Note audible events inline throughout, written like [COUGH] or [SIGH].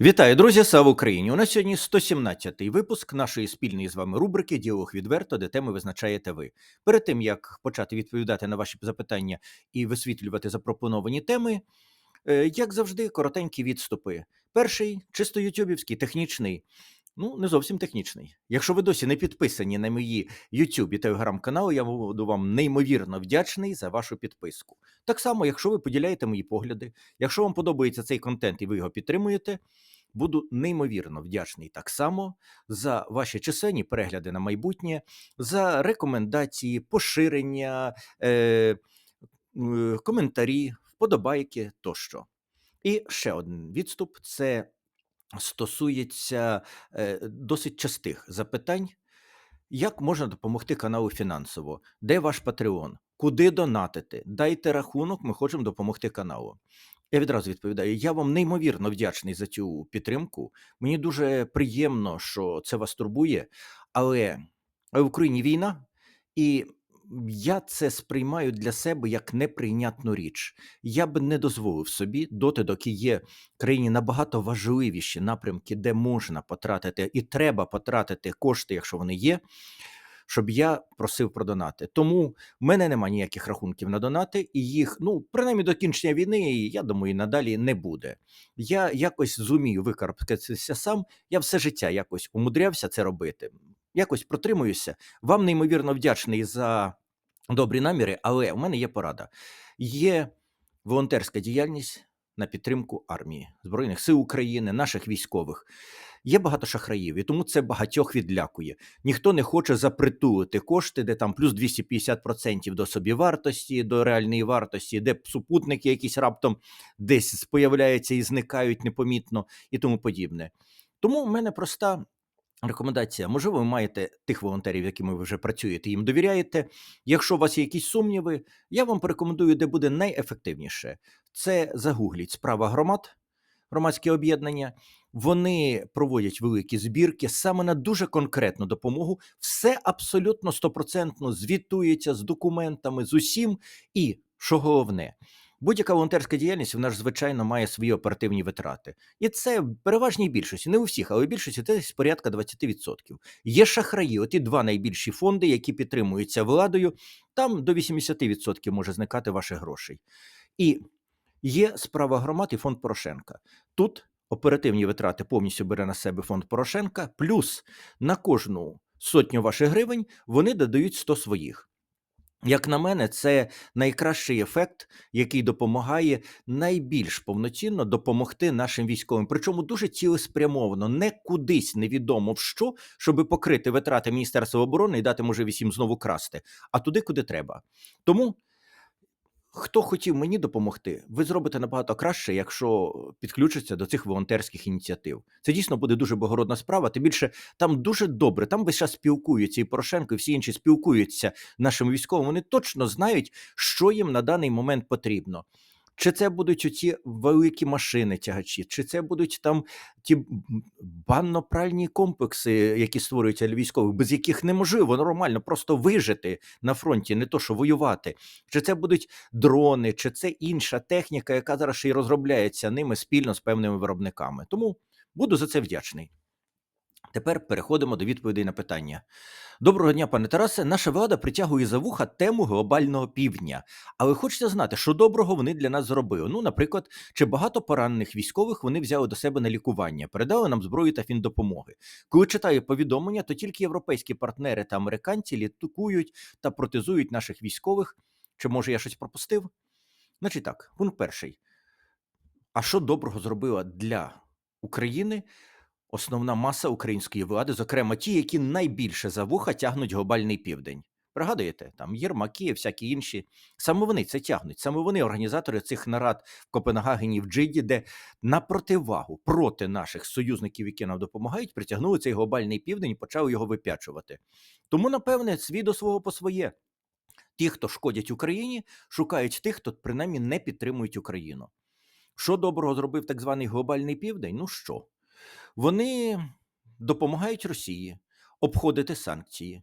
Вітаю, друзі! Слава Україні! У нас сьогодні 117-й випуск нашої спільної з вами рубрики Діалог відверто, де теми визначаєте ви. Перед тим як почати відповідати на ваші запитання і висвітлювати запропоновані теми, е, як завжди, коротенькі відступи. Перший чисто ютюбівський, технічний. Ну, не зовсім технічний. Якщо ви досі не підписані на мої YouTube і телеграм-канали, я буду вам неймовірно вдячний за вашу підписку. Так само, якщо ви поділяєте мої погляди, якщо вам подобається цей контент і ви його підтримуєте, буду неймовірно вдячний так само за ваші численні перегляди на майбутнє, за рекомендації, поширення, е, е, коментарі, вподобайки тощо. І ще один відступ це стосується е, досить частих запитань. Як можна допомогти каналу фінансово? Де ваш Patreon? Куди донатити? Дайте рахунок, ми хочемо допомогти каналу. Я відразу відповідаю: я вам неймовірно вдячний за цю підтримку. Мені дуже приємно, що це вас турбує, але в Україні війна, і я це сприймаю для себе як неприйнятну річ. Я б не дозволив собі, доти, доки є країні набагато важливіші напрямки, де можна потратити і треба потратити кошти, якщо вони є. Щоб я просив про донати. Тому в мене немає ніяких рахунків на донати, і їх, ну, принаймні до кінчення війни, я думаю, і надалі не буде. Я якось зумію викарабкатися сам. Я все життя якось умудрявся це робити. Якось протримуюся. Вам неймовірно вдячний за добрі наміри, але у мене є порада. Є волонтерська діяльність на підтримку армії Збройних сил України, наших військових. Є багато шахраїв, і тому це багатьох відлякує. Ніхто не хоче запритулити кошти, де там плюс 250% до собівартості, до реальної вартості, де супутники якісь раптом десь появляються і зникають непомітно і тому подібне. Тому в мене проста Рекомендація, можливо, ви маєте тих волонтерів, якими ви вже працюєте, їм довіряєте. Якщо у вас є якісь сумніви, я вам порекомендую, де буде найефективніше. Це загугліть справа громад, громадські об'єднання. Вони проводять великі збірки саме на дуже конкретну допомогу. Все абсолютно стопроцентно звітується з документами, з усім. І що головне, Будь-яка волонтерська діяльність вона ж звичайно має свої оперативні витрати, і це в переважній більшості, не у всіх, але у більшості це десь порядка 20%. Є шахраї, оті два найбільші фонди, які підтримуються владою. Там до 80% може зникати ваших грошей. І є справа громад і фонд Порошенка. Тут оперативні витрати повністю бере на себе фонд Порошенка, плюс на кожну сотню ваших гривень вони додають 100 своїх. Як на мене, це найкращий ефект, який допомагає найбільш повноцінно допомогти нашим військовим. Причому дуже цілеспрямовано, не кудись невідомо в що, щоб покрити витрати Міністерства оборони і дати можливість їм знову красти, а туди, куди треба. Тому Хто хотів мені допомогти, ви зробите набагато краще, якщо підключиться до цих волонтерських ініціатив. Це дійсно буде дуже благородна справа. Тим більше там дуже добре. Там весь час спілкуються і Порошенко, і всі інші спілкуються нашим військовим. Вони точно знають, що їм на даний момент потрібно. Чи це будуть оці великі машини тягачі, чи це будуть там ті банно-пральні комплекси, які створюються для військових, без яких неможливо нормально просто вижити на фронті, не то що воювати, чи це будуть дрони, чи це інша техніка, яка зараз ще й розробляється ними спільно з певними виробниками. Тому буду за це вдячний. Тепер переходимо до відповідей на питання. Доброго дня, пане Тарасе. Наша влада притягує за вуха тему глобального півдня. Але хочеться знати, що доброго вони для нас зробили. Ну, наприклад, чи багато поранених військових вони взяли до себе на лікування, передали нам зброю та фіндопомоги. Коли читаю повідомлення, то тільки європейські партнери та американці літукують та протезують наших військових. Чи може я щось пропустив? Значить так, пункт перший. А що доброго зробила для України? Основна маса української влади, зокрема ті, які найбільше за вуха тягнуть глобальний південь. Пригадуєте, там Єрмаки, всякі інші. Саме вони це тягнуть. Саме вони організатори цих нарад в Копенгагені в Джиді, де на противагу проти наших союзників, які нам допомагають, притягнули цей глобальний південь і почали його вип'ячувати. Тому, напевне, свій до свого по своє. Ті, хто шкодять Україні, шукають тих, хто принаймні не підтримують Україну. Що доброго зробив так званий глобальний південь? Ну що? Вони допомагають Росії обходити санкції.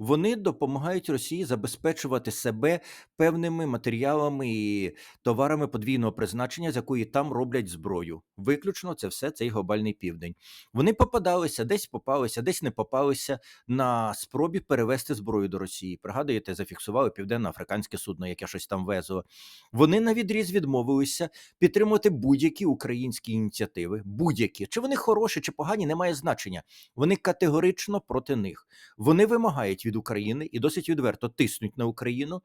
Вони допомагають Росії забезпечувати себе певними матеріалами і товарами подвійного призначення, з якої там роблять зброю. Виключно це все цей глобальний південь. Вони попадалися, десь попалися, десь не попалися на спробі перевести зброю до Росії. Пригадуєте, зафіксували південно-африканське судно, яке щось там везло. Вони на відріз відмовилися підтримувати будь-які українські ініціативи. Будь-які чи вони хороші, чи погані, немає значення. Вони категорично проти них. Вони вимагають від України і досить відверто тиснуть на Україну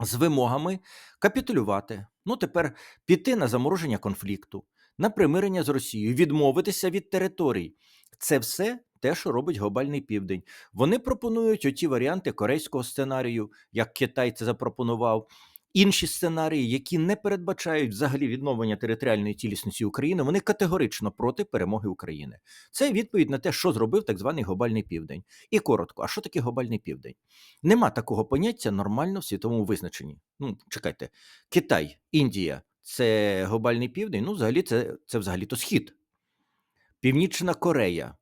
з вимогами капітулювати. Ну тепер піти на замороження конфлікту, на примирення з Росією, відмовитися від територій. Це все те, що робить глобальний південь. Вони пропонують оті варіанти корейського сценарію, як Китай це запропонував. Інші сценарії, які не передбачають взагалі відновлення територіальної цілісності України, вони категорично проти перемоги України. Це відповідь на те, що зробив так званий глобальний південь. І коротко, а що таке глобальний південь? Нема такого поняття нормально в світовому визначенні. Ну, чекайте, Китай, Індія це глобальний південь. Ну, взагалі, це, це взагалі то схід. Північна Корея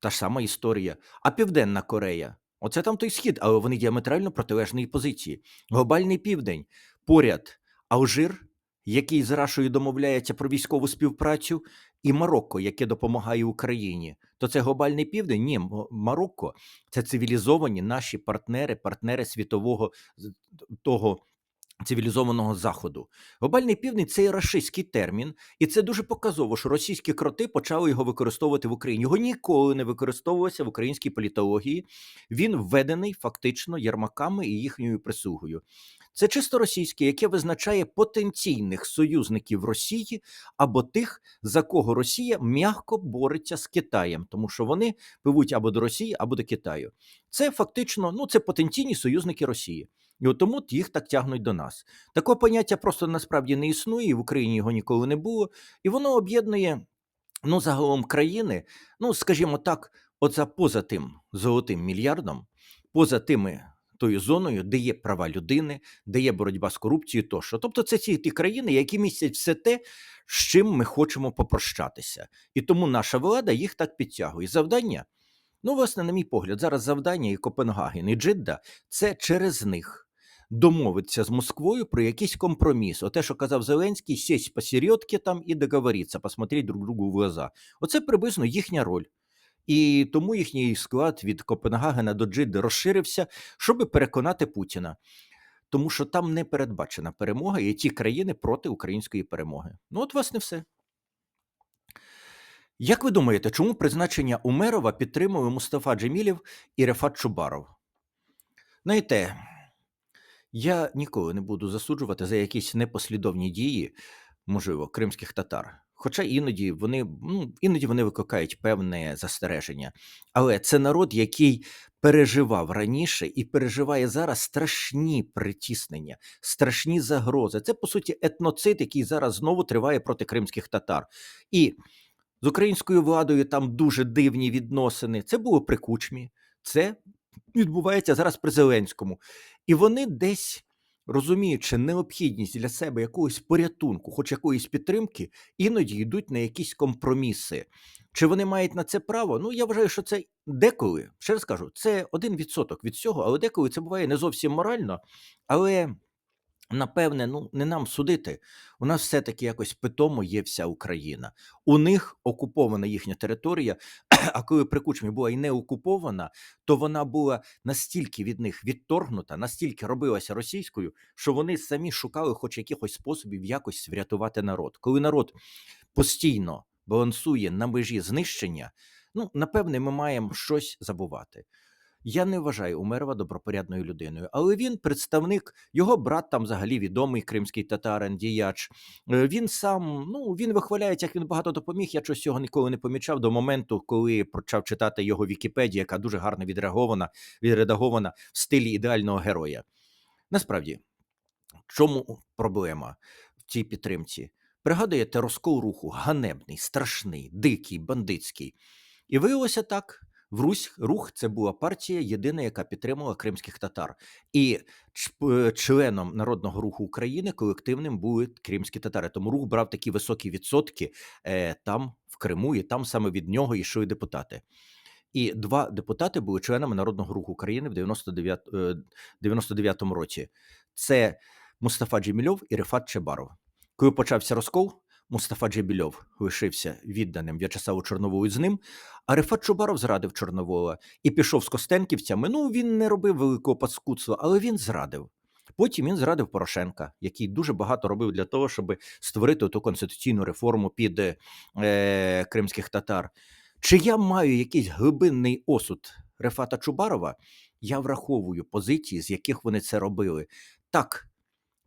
та ж сама історія. А Південна Корея оце там той схід, але вони діаметрально протилежної позиції. Глобальний південь поряд Алжир, який з Рашою домовляється про військову співпрацю, і Марокко, яке допомагає Україні. То це глобальний південь? Ні, Марокко це цивілізовані наші партнери, партнери світового того. Цивілізованого заходу глобальний південь це є рашистський термін, і це дуже показово, що російські кроти почали його використовувати в Україні. Його ніколи не використовувався в українській політології. Він введений фактично ярмаками і їхньою прислугою. Це чисто російське, яке визначає потенційних союзників Росії або тих, за кого Росія м'яко бореться з Китаєм, тому що вони пливуть або до Росії, або до Китаю. Це фактично ну це потенційні союзники Росії. І от тому їх так тягнуть до нас. Такого поняття просто насправді не існує, і в Україні його ніколи не було. І воно об'єднує ну, загалом країни, ну, скажімо так, оце поза тим золотим мільярдом, поза тими тою зоною, де є права людини, де є боротьба з корупцією тощо. Тобто це ці ті країни, які містять все те, з чим ми хочемо попрощатися. І тому наша влада їх так підтягує. Завдання. Ну, власне, на мій погляд, зараз завдання і Копенгаген, і Джидда це через них домовитися з Москвою про якийсь компроміс. Оте, що казав Зеленський, сесть посередки там і договоритися, посмотреть друг другу в глаза. Оце приблизно їхня роль. І тому їхній склад від Копенгагена до Джидди розширився, щоб переконати Путіна. Тому що там не передбачена перемога, і ті країни проти української перемоги. Ну, от, власне, все. Як ви думаєте, чому призначення Умерова підтримали Мустафа Джемілів і Рефат Чубаров? Знаєте, я ніколи не буду засуджувати за якісь непослідовні дії, можливо, кримських татар. Хоча іноді вони ну, іноді вони викликають певне застереження. Але це народ, який переживав раніше і переживає зараз страшні притіснення, страшні загрози. Це по суті етноцид, який зараз знову триває проти кримських татар. І з українською владою там дуже дивні відносини. Це було при кучмі, це відбувається зараз при Зеленському. І вони десь, розуміючи необхідність для себе якогось порятунку, хоч якоїсь підтримки, іноді йдуть на якісь компроміси. Чи вони мають на це право? Ну, я вважаю, що це деколи, ще раз кажу, це один відсоток від цього, але деколи це буває не зовсім морально. Але напевне, ну не нам судити. У нас все-таки якось питомо є вся Україна. У них окупована їхня територія, [CLEARS THROAT] а коли при Кучмі була і не окупована, то вона була настільки від них відторгнута, настільки робилася російською, що вони самі шукали хоч якихось способів якось врятувати народ. Коли народ постійно балансує на межі знищення, ну напевне, ми маємо щось забувати. Я не вважаю Умерова добропорядною людиною, але він представник, його брат там взагалі відомий кримський татарин, діяч. Е, Він сам ну він вихваляється, як він багато допоміг. Я чогось цього ніколи не помічав до моменту, коли почав читати його Вікіпедію, яка дуже гарно відреагована, відредагована в стилі ідеального героя. Насправді, в чому проблема в цій підтримці? Пригадуєте розкол руху ганебний, страшний, дикий, бандитський. І виявилося так. В Русь рух це була партія єдина, яка підтримувала кримських татар, і е, членом народного руху України колективним були кримські татари. Тому рух брав такі високі відсотки е, там в Криму, і там саме від нього йшли депутати. І два депутати були членами Народного руху України в 99, е, 99-му році. Це Мустафа Джемільов і Рефат Чебаров. Коли почався розкол, Мустафа Джемільов лишився відданим В'ячеславу Чорноволу з ним, а Рефат Чубаров зрадив Чорновола і пішов з Костенківцями. Ну, він не робив великого паскудства, але він зрадив. Потім він зрадив Порошенка, який дуже багато робив для того, щоб створити ту конституційну реформу під е, кримських татар. Чи я маю якийсь глибинний осуд Рефата Чубарова? Я враховую позиції, з яких вони це робили. Так,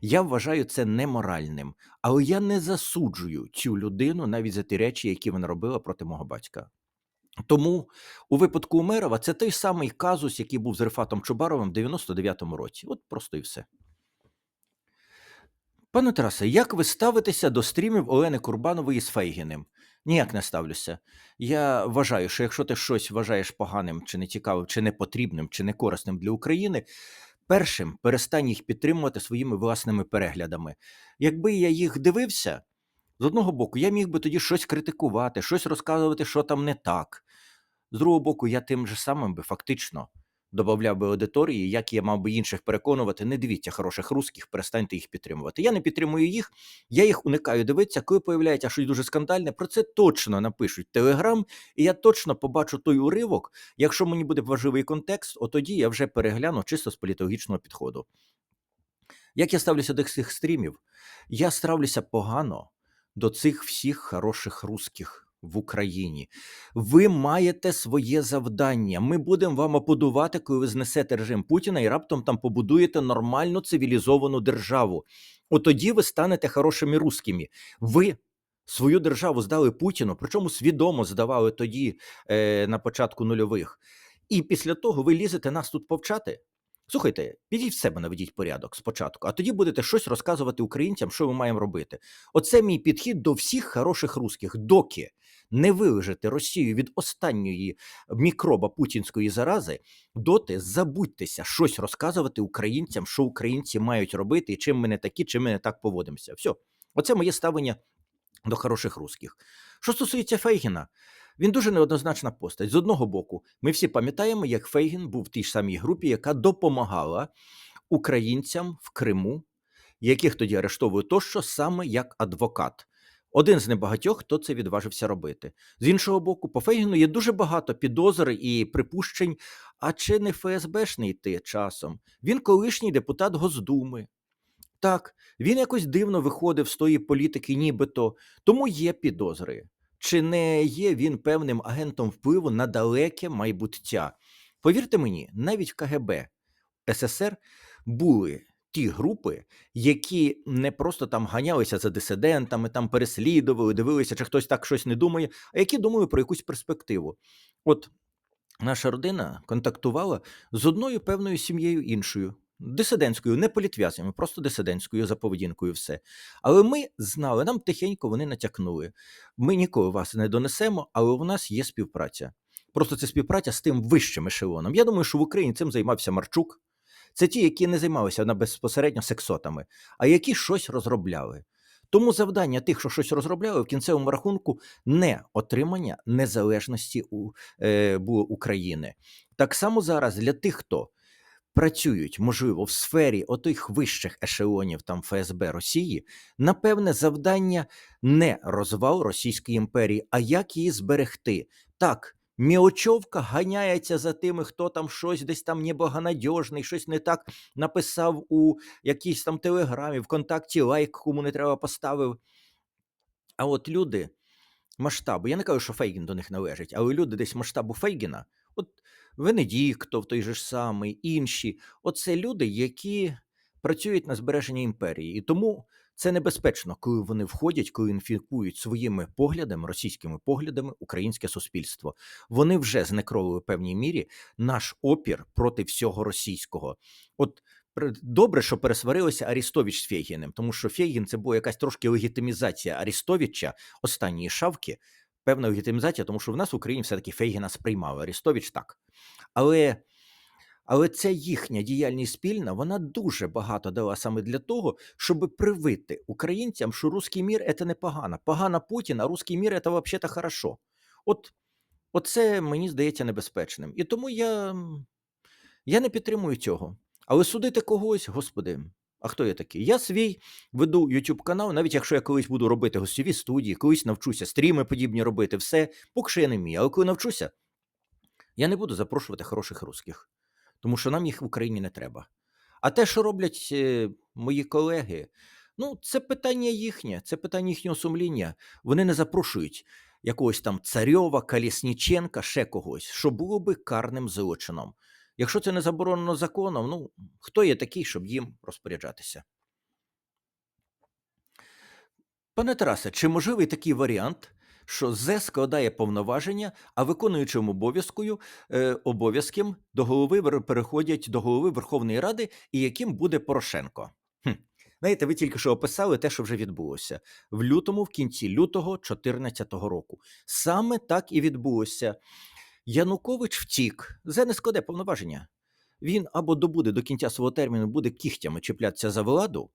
я вважаю це неморальним, але я не засуджую цю людину навіть за ті речі, які вона робила проти мого батька. Тому у випадку Умерова це той самий казус, який був з Рефатом Чубаровим в 99-му році. От просто і все. Пане Тарасе, як ви ставитеся до стрімів Олени Курбанової з Фейгіним? Ніяк не ставлюся. Я вважаю, що якщо ти щось вважаєш поганим, чи не цікавим, чи не потрібним, чи не корисним для України, першим перестань їх підтримувати своїми власними переглядами. Якби я їх дивився, з одного боку, я міг би тоді щось критикувати, щось розказувати, що там не так. З другого боку, я тим же самим би фактично додавав би аудиторії, як я мав би інших переконувати, не дивіться хороших русських, перестаньте їх підтримувати. Я не підтримую їх, я їх уникаю дивитися, коли появляється щось дуже скандальне, про це точно напишуть Телеграм, і я точно побачу той уривок. Якщо мені буде важливий контекст, от тоді я вже перегляну чисто з політологічного підходу. Як я ставлюся до цих стрімів? Я ставлюся погано до цих всіх хороших русських в Україні. Ви маєте своє завдання. Ми будемо вам аплодувати, коли ви знесете режим Путіна і раптом там побудуєте нормальну цивілізовану державу. От тоді ви станете хорошими русскими. Ви свою державу здали Путіну, причому свідомо здавали тоді е, на початку нульових. І після того ви лізете нас тут повчати. Слухайте, підіть в себе наведіть порядок спочатку, а тоді будете щось розказувати українцям, що ми маємо робити. Оце мій підхід до всіх хороших русських, доки не вилежите Росію від останньої мікроба путінської зарази, доти забудьтеся щось розказувати українцям, що українці мають робити, і чим ми не такі, чим ми не так поводимося. Все, оце моє ставлення до хороших русських. Що стосується Фейгіна, він дуже неоднозначна постать. З одного боку, ми всі пам'ятаємо, як Фейгін був в тій самій групі, яка допомагала українцям в Криму, яких тоді арештовують тощо саме як адвокат. Один з небагатьох, хто це відважився робити. З іншого боку, по Фейгіну є дуже багато підозр і припущень, а чи не ФСБшний ти часом? Він колишній депутат Госдуми. Так, він якось дивно виходив з тої політики, нібито, тому є підозри. Чи не є він певним агентом впливу на далеке майбуття? Повірте мені, навіть в КГБ СССР були ті групи, які не просто там ганялися за дисидентами, там переслідували, дивилися, чи хтось так щось не думає, а які думали про якусь перспективу. От наша родина контактувала з одною певною сім'єю іншою. Дисидентською, не політв'язнями, просто дисидентською за поведінкою, все. Але ми знали, нам тихенько вони натякнули. Ми ніколи вас не донесемо, але у нас є співпраця. Просто це співпраця з тим вищим ешелоном. Я думаю, що в Україні цим займався Марчук. Це ті, які не займалися безпосередньо сексотами, а які щось розробляли. Тому завдання тих, що щось розробляли, в кінцевому рахунку не отримання незалежності у е, України. Так само зараз для тих, хто працюють, можливо, в сфері отих вищих ешелонів там ФСБ Росії, напевне, завдання не розвал Російської імперії, а як її зберегти. Так, Мілочовка ганяється за тими, хто там щось десь там неблагонадіжний, щось не так написав у якійсь там телеграмі, ВКонтакті лайк, кому не треба поставив. А от люди масштабу, я не кажу, що Фейгін до них належить, але люди десь масштабу Фейгіна, от Венедіктов, той же ж самий, інші, оце люди, які працюють на збереження імперії. І тому це небезпечно, коли вони входять, коли інфікують своїми поглядами, російськими поглядами, українське суспільство. Вони вже знекровили в певній мірі наш опір проти всього російського. От добре, що пересварилися Арістович з Фейгіним, тому що Фейгін це була якась трошки легітимізація Арістовича, останньої шавки. Певна легітимізація, тому що в нас в Україні все-таки Фейгіна сприймали. Арістович так. Але але ця їхня діяльність спільна, вона дуже багато дала саме для того, щоб привити українцям, що русський мір це не погано. Погано Путін, а русський мір це взагалі хорошо. От Оце мені здається небезпечним. І тому я, я не підтримую цього. Але судити когось, господи, а хто я такий? Я свій веду YouTube канал, навіть якщо я колись буду робити гостьові студії, колись навчуся стріми подібні робити, все, поки що я не вмію. Але коли навчуся, я не буду запрошувати хороших русських, тому що нам їх в Україні не треба. А те, що роблять е, мої колеги, ну, це питання їхнє, це питання їхнього сумління. Вони не запрошують якогось там царьова, Калісніченка, ще когось, що було би карним злочином. Якщо це не заборонено законом, ну хто є такий, щоб їм розпоряджатися? Пане Тарасе, чи можливий такий варіант, що ЗЕС складає повноваження, а виконуючим обов'язкою е, обов'язком до голови переходять до голови Верховної Ради, і яким буде Порошенко? Хм. Знаєте, ви тільки що описали те, що вже відбулося в лютому, в кінці лютого 2014 року. Саме так і відбулося. Янукович втік, зе не складе повноваження. Він або добуде до кінця свого терміну, буде кігтями чіплятися за владу,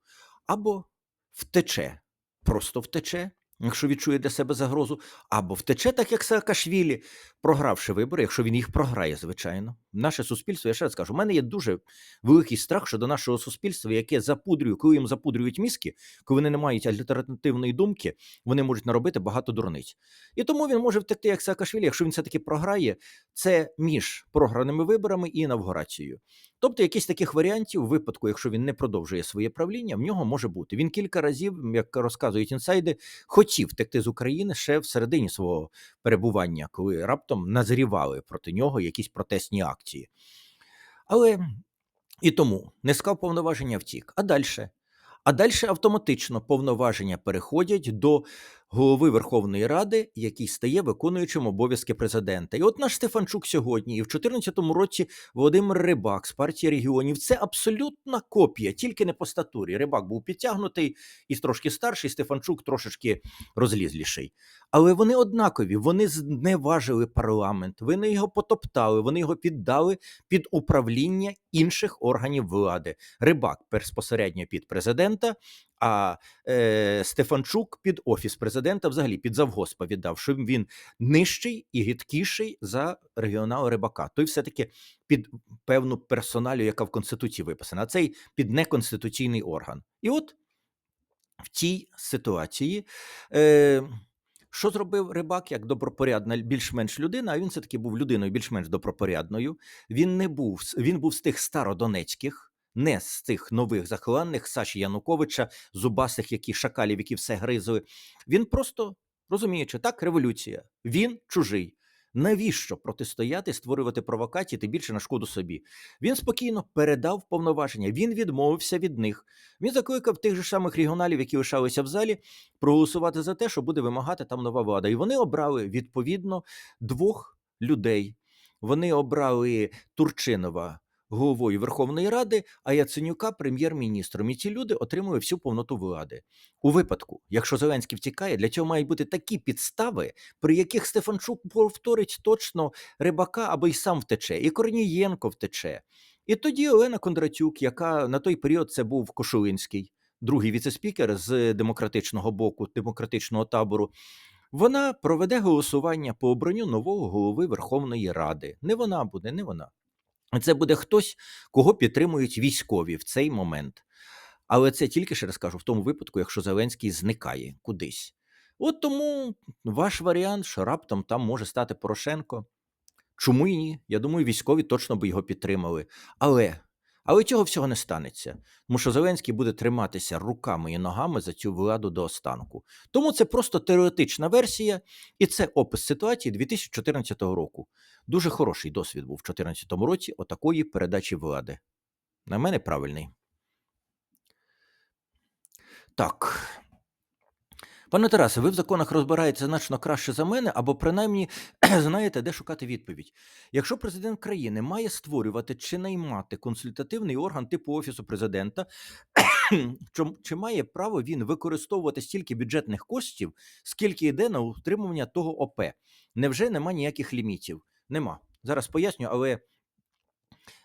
або втече, просто втече, якщо відчує для себе загрозу, або втече, так як Саакашвілі, програвши вибори, якщо він їх програє, звичайно. Наше суспільство, я ще раз кажу, у мене є дуже великий страх щодо нашого суспільства, яке запудрює, коли їм запудрюють мізки, коли вони не мають альтернативної думки, вони можуть наробити багато дурниць. І тому він може втекти як Саакашвілі, якщо він все-таки програє, це між програними виборами і інавгурацією. Тобто, якісь таких варіантів, у випадку, якщо він не продовжує своє правління, в нього може бути. Він кілька разів, як розказують інсайди, хотів втекти з України ще в середині свого перебування, коли раптом назрівали проти нього якісь протестні акції. Але і тому не склав повноваження втік. А далі? А далі автоматично повноваження переходять до голови Верховної Ради, який стає виконуючим обов'язки президента. І от наш Стефанчук сьогодні, і в 2014 році Володимир Рибак з партії регіонів. Це абсолютна копія, тільки не по статурі. Рибак був підтягнутий і трошки старший, Стефанчук трошечки розлізліший. Але вони однакові, вони зневажили парламент, вони його потоптали, вони його піддали під управління інших органів влади. Рибак безпосередньо під президента, а е, Стефанчук під офіс президента, взагалі під завгоспа віддав, що він нижчий і гидкіший за регіонал Рибака. Той все-таки під певну персоналію, яка в Конституції виписана, а цей під неконституційний орган. І от в цій ситуації. Е, що зробив рибак як добропорядна, більш-менш людина? А він все таки був людиною більш-менш добропорядною. Він не був він був з тих стародонецьких, не з тих нових захланних Саші Януковича, зубасих, які шакалів, які все гризли. Він просто розуміючи, так, революція. Він чужий. Навіщо протистояти, створювати провокації, тим більше на шкоду собі? Він спокійно передав повноваження, він відмовився від них. Він закликав тих же самих регіоналів, які лишалися в залі, проголосувати за те, що буде вимагати там нова влада. І вони обрали відповідно двох людей. Вони обрали Турчинова головою Верховної Ради, а Яценюка прем'єр-міністром. І ці люди отримують всю повноту влади. У випадку, якщо Зеленський втікає, для цього мають бути такі підстави, при яких Стефанчук повторить точно рибака або й сам втече, і Корнієнко втече. І тоді Олена Кондратюк, яка на той період це був Кошулинський, другий віцеспікер з демократичного боку, демократичного табору. Вона проведе голосування по обранню нового голови Верховної Ради. Не вона буде, не вона. Це буде хтось, кого підтримують військові в цей момент. Але це тільки ще раз кажу, в тому випадку, якщо Зеленський зникає кудись. От тому ваш варіант, що раптом там може стати Порошенко. Чому і ні? Я думаю, військові точно би його підтримали. Але, але цього всього не станеться, тому що Зеленський буде триматися руками і ногами за цю владу до останку. Тому це просто теоретична версія, і це опис ситуації 2014 року. Дуже хороший досвід був в 2014 році отакої передачі влади. На мене правильний. Так. Пане Тарасе, ви в законах розбираєтеся значно краще за мене, або принаймні [CLEARS THROAT] знаєте, де шукати відповідь. Якщо президент країни має створювати чи наймати консультативний орган типу Офісу президента, [CLEARS THROAT] чи має право він використовувати стільки бюджетних коштів, скільки йде на утримування того ОП? Невже нема ніяких лімітів? Нема. Зараз поясню, але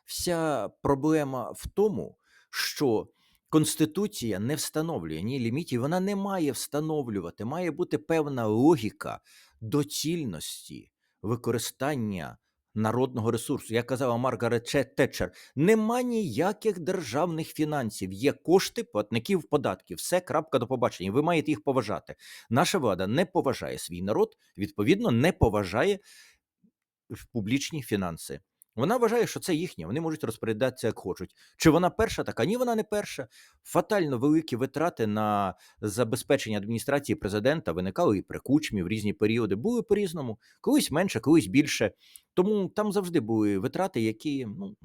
вся проблема в тому, що Конституція не встановлює ні лімітів, вона не має встановлювати. Має бути певна логіка доцільності використання народного ресурсу. Як казала Маргарет Тетчер, нема ніяких державних фінансів, є кошти платників податків. Все крапка до побачення. Ви маєте їх поважати. Наша влада не поважає свій народ, відповідно, не поважає публічні фінанси. Вона вважає, що це їхнє, вони можуть розпорядатися як хочуть. Чи вона перша така? Ні, вона не перша. Фатально великі витрати на забезпечення адміністрації президента виникали і при кучмі в різні періоди. Були по-різному, колись менше, колись більше. Тому там завжди були витрати, які, ну,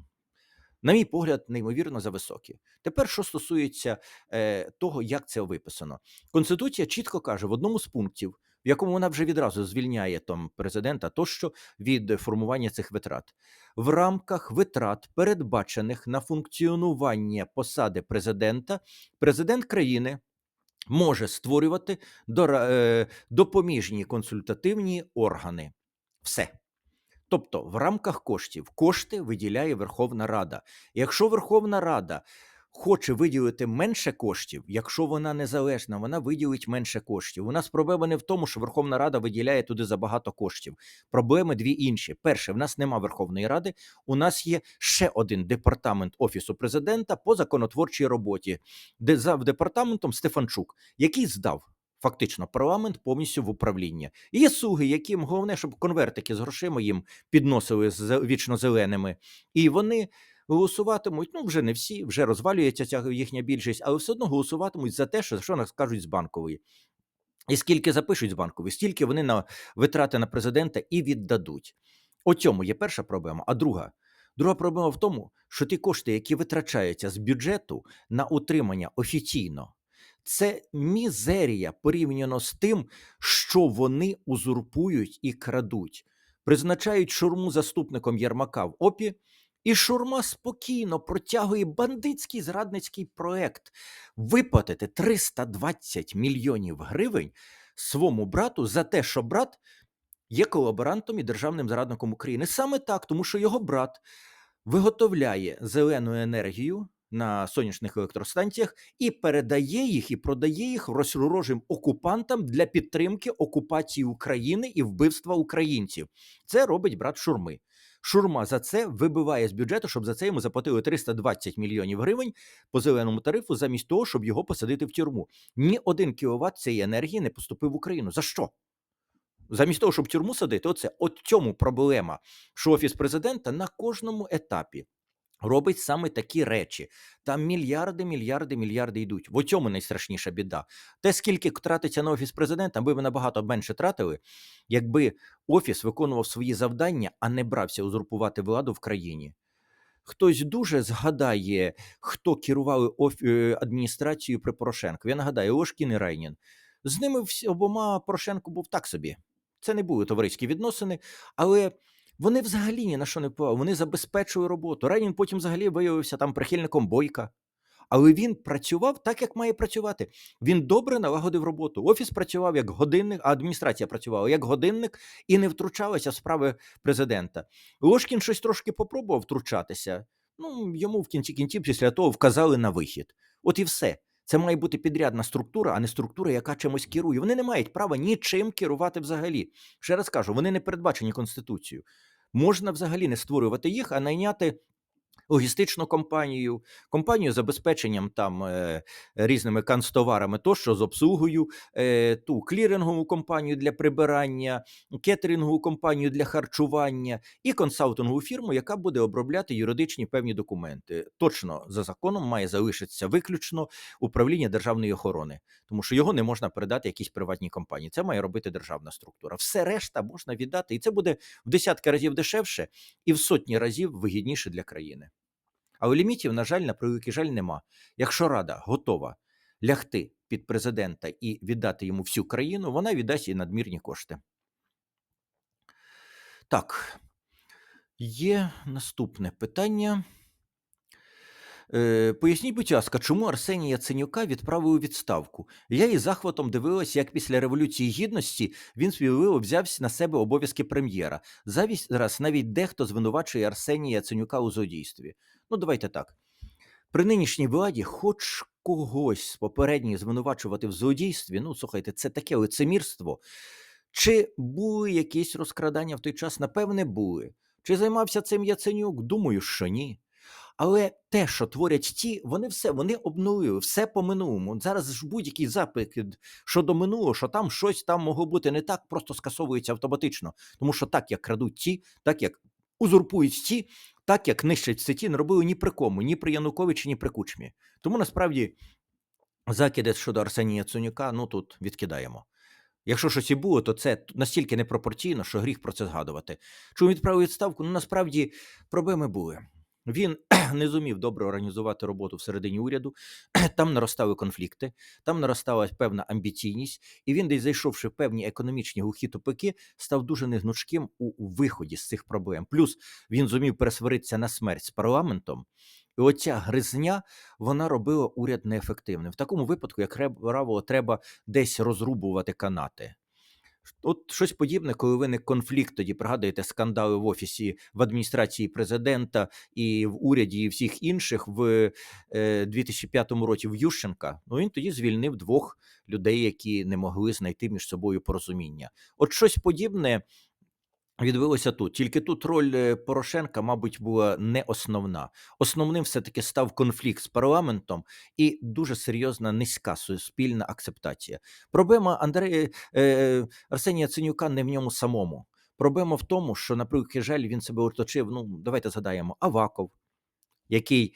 на мій погляд, неймовірно зависокі. Тепер, що стосується е, того, як це виписано, Конституція чітко каже в одному з пунктів, в якому вона вже відразу звільняє там президента тощо від формування цих витрат. В рамках витрат, передбачених на функціонування посади президента, президент країни може створювати е, допоміжні консультативні органи. Все. Тобто, в рамках коштів кошти виділяє Верховна Рада. Якщо Верховна Рада хоче виділити менше коштів, якщо вона незалежна, вона виділить менше коштів. У нас проблема не в тому, що Верховна Рада виділяє туди забагато коштів. Проблеми дві інші. Перше, в нас нема Верховної Ради. У нас є ще один департамент Офісу президента по законотворчій роботі, де за департаментом Стефанчук, який здав. Фактично, парламент повністю в управління. І Є суги, яким головне, щоб конвертики з грошима їм підносили з вічно зеленими, і вони голосуватимуть. Ну вже не всі, вже розвалюється ця їхня більшість, але все одно голосуватимуть за те, що, що нас кажуть з банкової. І скільки запишуть з банкової, стільки вони на витрати на президента і віддадуть. У цьому є перша проблема. А друга друга проблема в тому, що ті кошти, які витрачаються з бюджету на утримання офіційно, це мізерія порівняно з тим, що вони узурпують і крадуть. Призначають шурму заступником Єрмака в ОПІ, і шурма спокійно протягує бандитський зрадницький проект виплатити 320 мільйонів гривень своєму брату за те, що брат є колаборантом і державним зрадником України. Саме так, тому що його брат виготовляє зелену енергію на сонячних електростанціях і передає їх і продає їх розворожим окупантам для підтримки окупації України і вбивства українців. Це робить брат Шурми. Шурма за це вибиває з бюджету, щоб за це йому заплатили 320 мільйонів гривень по зеленому тарифу, замість того, щоб його посадити в тюрму. Ні один кіловат цієї енергії не поступив в Україну. За що? Замість того, щоб тюрму садити, оце от цьому проблема, що офіс президента на кожному етапі робить саме такі речі. Там мільярди, мільярди, мільярди йдуть. В цьому найстрашніша біда. Те, скільки тратиться на офіс президента, ми б набагато менше тратили, якби офіс виконував свої завдання, а не брався узурпувати владу в країні. Хтось дуже згадає, хто керували е, адміністрацією при Порошенку. Я нагадаю, Ошкін і Райнін. З ними всі, обома Порошенко був так собі. Це не були товариські відносини, але вони взагалі ні на що не впливали. Вони забезпечили роботу. Райнін потім взагалі виявився там прихильником бойка. Але він працював так, як має працювати. Він добре налагодив роботу. Офіс працював як годинник, а адміністрація працювала як годинник і не втручалася в справи президента. Ложкін щось трошки попробував втручатися. Ну йому в кінці кінців після того вказали на вихід. От і все. Це має бути підрядна структура, а не структура, яка чимось керує. Вони не мають права нічим керувати взагалі. Ще раз кажу, вони не передбачені конституцією. Можна взагалі не створювати їх, а найняти логістичну компанію, компанію з забезпеченням там е, різними канцтоварами, тощо з обслугою, е, ту клірингову компанію для прибирання, кетерингову компанію для харчування і консалтингову фірму, яка буде обробляти юридичні певні документи. Точно за законом має залишитися виключно управління державної охорони, тому що його не можна передати якійсь приватній компанії. Це має робити державна структура. Все решта можна віддати, і це буде в десятки разів дешевше і в сотні разів вигідніше для країни. Але лімітів, на жаль, на превеликий жаль, нема. Якщо Рада готова лягти під президента і віддати йому всю країну, вона віддасть і надмірні кошти. Так, є наступне питання. Е, Поясніть, будь ласка, чому Арсенія Яценюка відправили у відставку? Я із захватом дивилася, як після Революції Гідності він сміливо взяв на себе обов'язки прем'єра. Завість Зараз навіть дехто звинувачує Арсенія Яценюка у злодійстві. Ну, давайте так. При нинішній владі, хоч когось з попередніх звинувачувати в злодійстві, ну слухайте, це таке лицемірство. Чи були якісь розкрадання в той час? Напевне, були. Чи займався цим Яценюк? Думаю, що ні. Але те, що творять ті, вони все вони обнулили, все по минулому. Зараз ж будь-який запит щодо минулого, що там щось там могло бути не так, просто скасовується автоматично. Тому що так, як крадуть ті, так як узурпують ті, так як нищать все ті, не робили ні при кому, ні при Януковичі, ні при Кучмі. Тому насправді закиди щодо Арсенія Яценюка, ну тут відкидаємо. Якщо щось і було, то це настільки непропорційно, що гріх про це згадувати. Чому відправив відставку? Ну насправді проблеми були. Він [CLEARS THROAT] не зумів добре організувати роботу всередині уряду, [CLEARS THROAT] там наростали конфлікти, там наростала певна амбіційність, і він, десь зайшовши в певні економічні глухі тупики, став дуже негнучким у виході з цих проблем. Плюс він зумів пересваритися на смерть з парламентом. І оця гризня вона робила уряд неефективним. В такому випадку, як правило, треба десь розрубувати канати. От щось подібне, коли виник конфлікт, тоді пригадуєте скандали в офісі в адміністрації президента і в уряді, і всіх інших в е, 2005 році в Ющенка. Ну він тоді звільнив двох людей, які не могли знайти між собою порозуміння. От щось подібне Відбулося тут, тільки тут роль е, Порошенка, мабуть, була не основна. Основним все-таки став конфлікт з парламентом і дуже серйозна низька суспільна акцептація. Проблема Андрея е, Арсенія Ценюка не в ньому самому. Проблема в тому, що, наприклад, жаль, він себе оточив. Ну, давайте згадаємо, Аваков, який.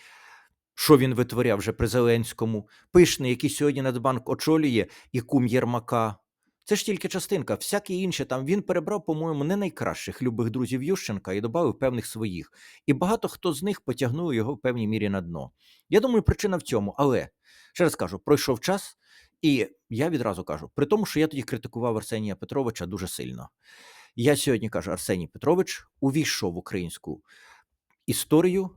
Що він витворяв вже при Зеленському, пишний, який сьогодні Нацбанк очолює, і кум Єрмака, це ж тільки частинка, всякі інші там він перебрав, по-моєму, не найкращих любих друзів Ющенка і додав певних своїх. І багато хто з них потягнув його в певній мірі на дно. Я думаю, причина в цьому. Але ще раз кажу, пройшов час, і я відразу кажу, при тому, що я тоді критикував Арсенія Петровича дуже сильно. Я сьогодні кажу, Арсеній Петрович увійшов в українську історію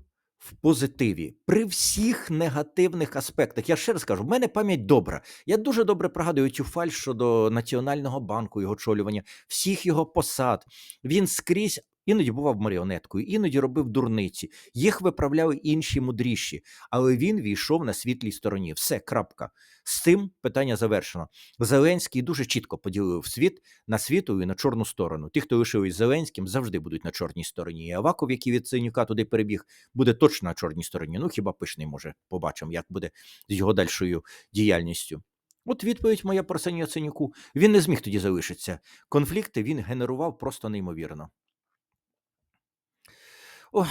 в позитиві при всіх негативних аспектах. Я ще раз кажу, в мене пам'ять добра. Я дуже добре пригадую цю фаль щодо Національного банку, його очолювання, всіх його посад. Він скрізь. Іноді бував маріонеткою, іноді робив дурниці, їх виправляли інші мудріші, але він війшов на світлій стороні. Все, крапка. З цим питання завершено. Зеленський дуже чітко поділив світ на світу і на чорну сторону. Ті, хто лишились Зеленським, завжди будуть на чорній стороні. І Аваков, який від Синюка туди перебіг, буде точно на чорній стороні. Ну хіба пишний може побачимо, як буде з його дальшою діяльністю. От відповідь моя про Сеню Яценюку. Він не зміг тоді залишитися. Конфлікти він генерував просто неймовірно. 우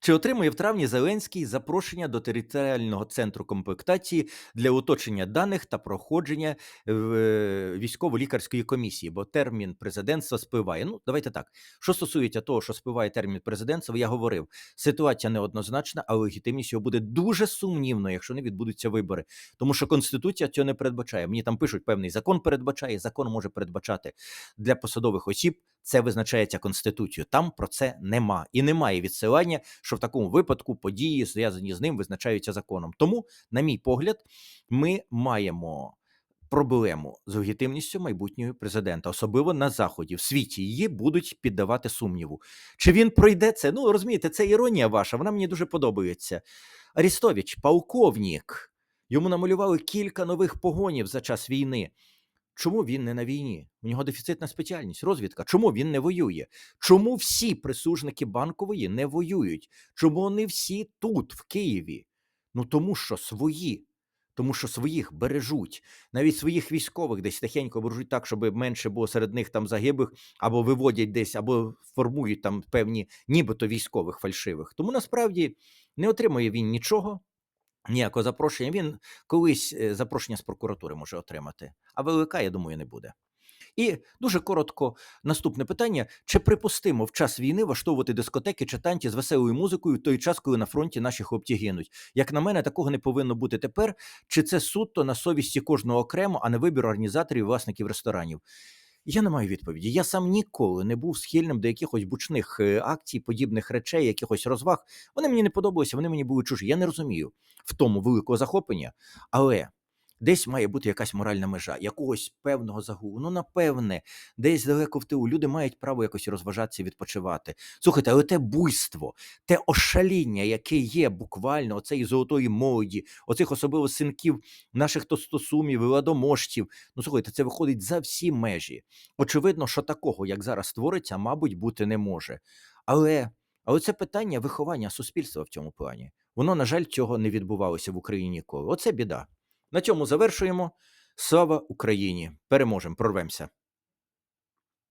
чи отримує в травні Зеленський запрошення до територіального центру комплектації для уточнення даних та проходження е, військово-лікарської комісії? Бо термін президентства спливає. Ну, давайте так. Що стосується того, що спливає термін президентства, я говорив, ситуація неоднозначна, а легітимність його буде дуже сумнівно, якщо не відбудуться вибори. Тому що Конституція цього не передбачає. Мені там пишуть, певний закон передбачає. Закон може передбачати для посадових осіб. Це визначається конституцією. Там про це нема і немає відсилання, що в такому випадку події, зв'язані з ним, визначаються законом. Тому, на мій погляд, ми маємо проблему з легітимністю майбутнього президента, особливо на заході. В світі її будуть піддавати сумніву. Чи він пройде це? Ну розумієте, це іронія ваша. Вона мені дуже подобається. Арістович, полковник. Йому намалювали кілька нових погонів за час війни. Чому він не на війні? У нього дефіцитна спеціальність, розвідка. Чому він не воює? Чому всі присужники банкової не воюють? Чому вони всі тут, в Києві? Ну тому що свої, тому що своїх бережуть, навіть своїх військових десь тихенько бережуть так, щоб менше було серед них там загиблих, або виводять десь, або формують там певні, нібито військових фальшивих. Тому насправді не отримує він нічого. Ніякого запрошення. Він колись е, запрошення з прокуратури може отримати, а ВЛК, я думаю, не буде. І дуже коротко наступне питання: чи припустимо в час війни влаштовувати дискотеки чи танці з веселою музикою в той час, коли на фронті наші хлопці гинуть? Як на мене, такого не повинно бути тепер. Чи це суто на совісті кожного окремо, а не вибір організаторів і власників ресторанів? Я не маю відповіді. Я сам ніколи не був схильним до якихось бучних е, акцій, подібних речей, якихось розваг. Вони мені не подобалися, вони мені були чужі. Я не розумію в тому великого захоплення. Але Десь має бути якась моральна межа, якогось певного загулу. Ну, напевне, десь далеко в тилу люди мають право якось розважатися, відпочивати. Слухайте, але те буйство, те ошаління, яке є буквально оцеї золотої молоді, оцих особливо синків наших тостосумів, і ладоможців. Ну, слухайте, це виходить за всі межі. Очевидно, що такого, як зараз твориться, мабуть, бути не може. Але, але це питання виховання суспільства в цьому плані. Воно, на жаль, цього не відбувалося в Україні ніколи. Оце біда. На цьому завершуємо. Слава Україні! Переможемо, прорвемося.